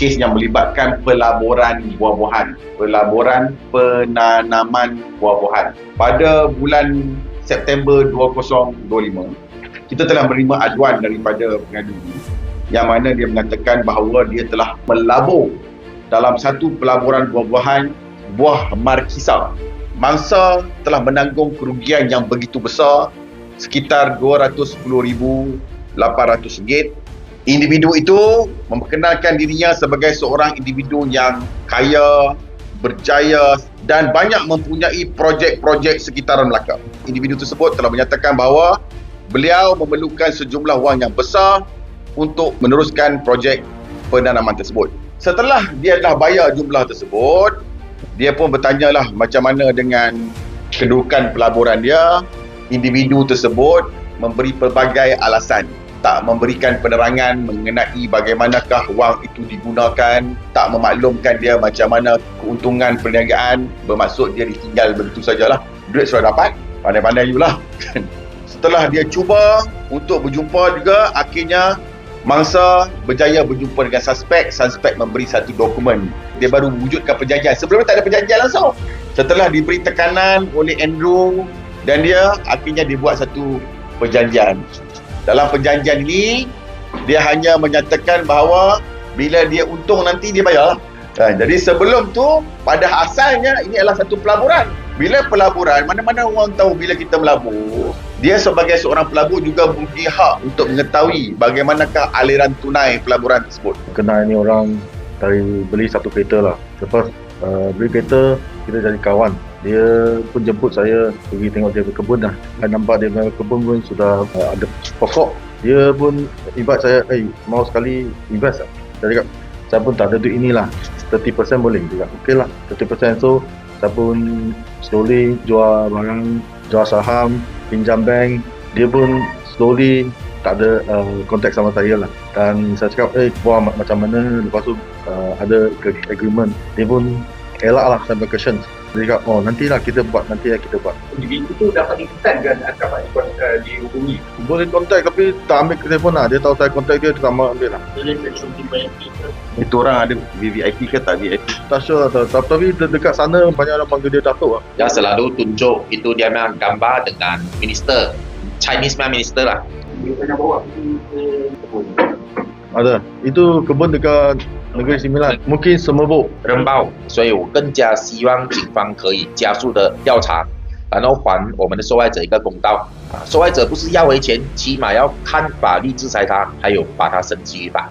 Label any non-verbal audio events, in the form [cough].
kes yang melibatkan pelaburan buah-buahan, pelaburan penanaman buah-buahan. Pada bulan September 2025, kita telah menerima aduan daripada pengadu yang mana dia mengatakan bahawa dia telah melabur dalam satu pelaburan buah-buahan buah markisa. Mangsa telah menanggung kerugian yang begitu besar sekitar RM210,800 individu itu memperkenalkan dirinya sebagai seorang individu yang kaya, berjaya dan banyak mempunyai projek-projek sekitaran Melaka. Individu tersebut telah menyatakan bahawa beliau memerlukan sejumlah wang yang besar untuk meneruskan projek penanaman tersebut. Setelah dia dah bayar jumlah tersebut, dia pun bertanyalah macam mana dengan kedudukan pelaburan dia. Individu tersebut memberi pelbagai alasan tak memberikan penerangan mengenai bagaimanakah wang itu digunakan, tak memaklumkan dia macam mana keuntungan perniagaan, bermaksud dia ditinggal begitu sajalah. Duit sudah dapat, pandai-pandai jugalah. [laughs] Setelah dia cuba untuk berjumpa juga, akhirnya mangsa berjaya berjumpa dengan suspek, suspek memberi satu dokumen. Dia baru wujudkan perjanjian. Sebelumnya tak ada perjanjian langsung. Setelah diberi tekanan oleh Andrew dan dia, akhirnya dibuat satu perjanjian. Dalam perjanjian ini, dia hanya menyatakan bahawa bila dia untung nanti dia bayar. Ha, jadi sebelum tu, pada asalnya ini adalah satu pelaburan. Bila pelaburan, mana-mana orang tahu bila kita melabur, dia sebagai seorang pelabur juga mempunyai hak untuk mengetahui bagaimanakah aliran tunai pelaburan tersebut. Kenal ni orang dari beli satu kereta lah. Lepas uh, beli kereta, kita jadi kawan. Dia pun jemput saya pergi tengok dia berkebun dah. Saya nampak dia berkebun pun sudah uh, ada pokok. Dia pun invite saya, eh mau sekali invest tak? Saya cakap, saya pun tak ada duit inilah. 30% boleh. Cakap, okey lah. 30% so, saya pun slowly jual barang, jual saham, pinjam bank. Dia pun slowly tak ada uh, kontak sama saya lah. Dan saya cakap, eh buat macam mana? Lepas tu uh, ada agreement. Dia pun elak lah sampai question. Dia cakap, oh nantilah kita buat, nanti lah kita buat. individu tu dapat ikutan kan atau uh, dihubungi Boleh kontak tapi tak ambil telefon lah. Dia tahu saya kontak dia, dia tak mau ambil lah. jadi Itu orang ada VVIP ke tak VIP? Tak sure lah. tak- Tapi de- dekat sana banyak orang panggil dia Datuk lah. yang selalu tunjuk itu dia memang gambar dengan minister Chinese memang minister lah dia pernah bawa pergi ke kebun Ada. Itu kebun dekat Negeri Sembilan. Mungkin Semerbuk. 人报，所以我更加希望警方可以加速的调查，然后还我们的受害者一个公道啊！受害者不是要回钱，起码要看法律制裁他，还有把他绳之于法。